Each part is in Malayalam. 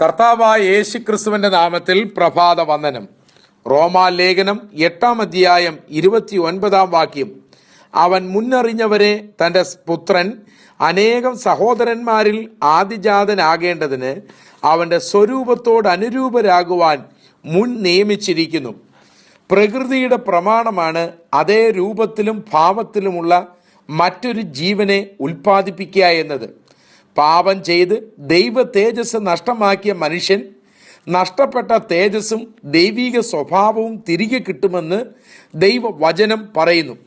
കർത്താവായ യേശു ക്രിസ്തുവിന്റെ നാമത്തിൽ പ്രഭാത വന്ദനം. റോമാ ലേഖനം എട്ടാം അധ്യായം ഇരുപത്തി ഒൻപതാം വാക്യം. അവൻ മുന്നറിഞ്ഞവരെ തന്റെ പുത്രൻ അനേകം സഹോദരന്മാരിൽ ആദിജാതനാകേണ്ടതിന് അവന്റെ സ്വരൂപത്തോട് അനുരൂപരാകുവാൻ മുൻ നിയമിച്ചിരിക്കുന്നു. പ്രകൃതിയുടെ പ്രമാണമാണ് അതേ രൂപത്തിലും ഭാവത്തിലുമുള്ള മറ്റൊരു ജീവനെ ഉൽപ്പാദിപ്പിക്കുക എന്നത്. പാപം ചെയ്ത് ദൈവ തേജസ് നഷ്ടമാക്കിയ മനുഷ്യൻ നഷ്ടപ്പെട്ട തേജസ്സും ദൈവിക സ്വഭാവവും തിരികെ കിട്ടുമെന്ന് ദൈവവചനം പറയുന്നു.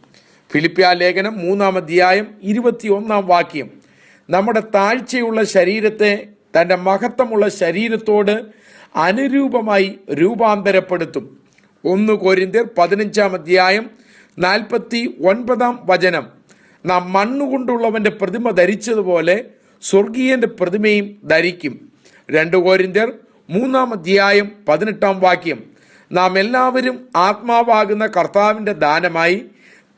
ഫിലിപ്പ്യ ലേഖനം മൂന്നാം അധ്യായം ഇരുപത്തിയൊന്നാം വാക്യം. നമ്മുടെ താഴ്ചയുള്ള ശരീരത്തെ തന്റെ മഹത്വമുള്ള ശരീരത്തോട് അനുരൂപമായി രൂപാന്തരപ്പെടുത്തും. ഒന്ന് കോരിന്ത്യർ പതിനഞ്ചാം അധ്യായം നാൽപ്പത്തി ഒൻപതാം വചനം. നാം മണ്ണുകൊണ്ടുള്ളവന്റെ പ്രതിമ ധരിച്ചതുപോലെ സ്വർഗീയന്റെ പ്രതിമയും ധരിക്കും. രണ്ട് കോരിന്ത്യർ മൂന്നാം അധ്യായം പതിനെട്ടാം വാക്യം. നാം എല്ലാവരും ആത്മാവാകുന്ന കർത്താവിന്റെ ദാനമായി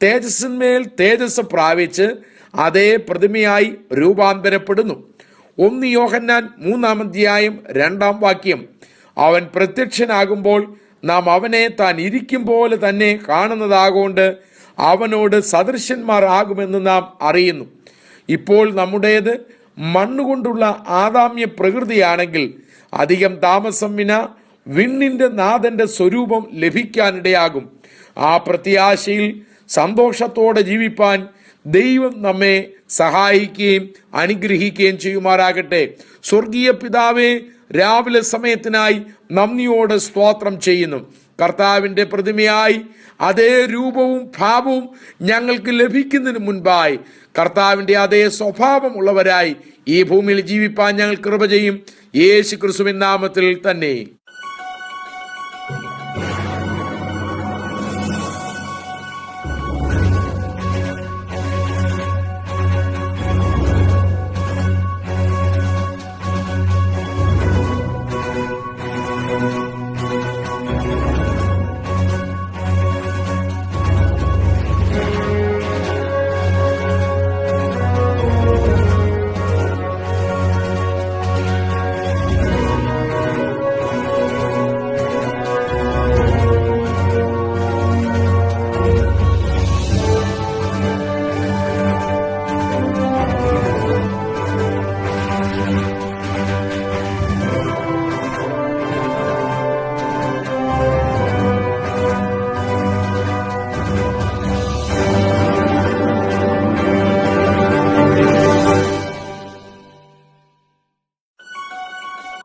തേജസ്സിന്മേൽ തേജസ് പ്രാപിച്ച് അതേ പ്രതിമയായി രൂപാന്തരപ്പെടുന്നു. ഒന്ന് യോഹന്നാൻ മൂന്നാം അധ്യായം രണ്ടാം വാക്യം. അവൻ പ്രത്യക്ഷനാകുമ്പോൾ നാം അവനെ താൻ ഇരിക്കും പോലെ തന്നെ കാണുന്നതാകൊണ്ട് അവനോട് സദൃശന്മാർ ആകുമെന്ന് നാം അറിയുന്നു. ഇപ്പോൾ നമ്മുടേത് മണ്ണുകൊണ്ടുള്ള ആദാമ്യ പ്രകൃതിയാണെങ്കിൽ അധികം താമസം വിന വിണ്ണിന്റെ നാഥന്റെ സ്വരൂപം ലഭിക്കാനിടയാകും. ആ പ്രത്യാശയിൽ സന്തോഷത്തോടെ ജീവിപ്പാൻ ദൈവം നമ്മെ സഹായിക്കുകയും അനുഗ്രഹിക്കുകയും ചെയ്യുമാറാകട്ടെ. സ്വർഗീയ പിതാവേ രാവിലെ സമയത്തിനായി നന്ദിയോടെ സ്തോത്രം ചെയ്യുന്നു. കർത്താവിന്റെ പ്രതിമയായി അതേ രൂപവും ഭാവവും ഞങ്ങൾക്ക് ലഭിക്കുന്നതിന് മുൻപായി കർത്താവിന്റെ അതേ സ്വഭാവമുള്ളവരായി ഈ ഭൂമിയിൽ ജീവിപ്പാൻ ഞങ്ങൾ കൃപ ചെയ്യും. യേശു ക്രിസ്തുവിൻ നാമത്തിൽ തന്നെ.